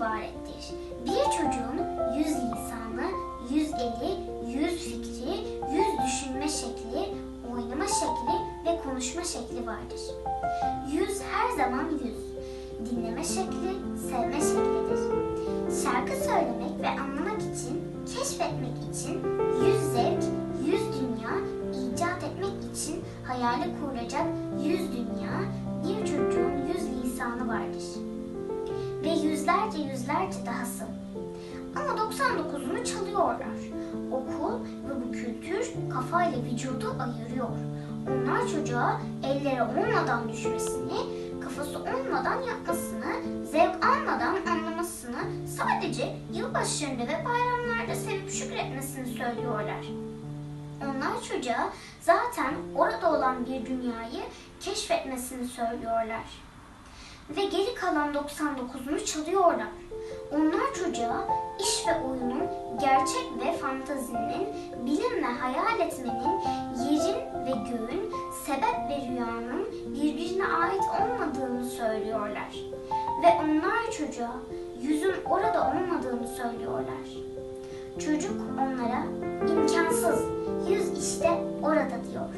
ibarettir. Bir çocuğun yüz lisanı, yüz eli, yüz fikri, yüz düşünme şekli, oynama şekli ve konuşma şekli vardır. Yüz her zaman yüz. Dinleme şekli, sevme şeklidir. Şarkı söylemek ve anlamak için, keşfetmek için yüz zevk, yüz dünya, icat etmek için hayali kuracak yüz dünya, bir vardır. Ve yüzlerce yüzlerce dahası. Ama 99'unu çalıyorlar. Okul ve bu kültür kafayla vücudu ayırıyor. Onlar çocuğa elleri olmadan düşmesini, kafası olmadan yapmasını, zevk almadan anlamasını, sadece yılbaşlarında ve bayramlarda sevip şükretmesini söylüyorlar. Onlar çocuğa zaten orada olan bir dünyayı keşfetmesini söylüyorlar. Ve geri kalan 99'unu çalıyorlar. Onlar çocuğa iş ve oyunun, gerçek ve fantazinin, bilim ve hayal etmenin, yerin ve göğün, sebep ve rüyanın birbirine ait olmadığını söylüyorlar. Ve onlar çocuğa yüzün orada olmadığını söylüyorlar. Çocuk onlara imkansız, yüz işte orada diyor.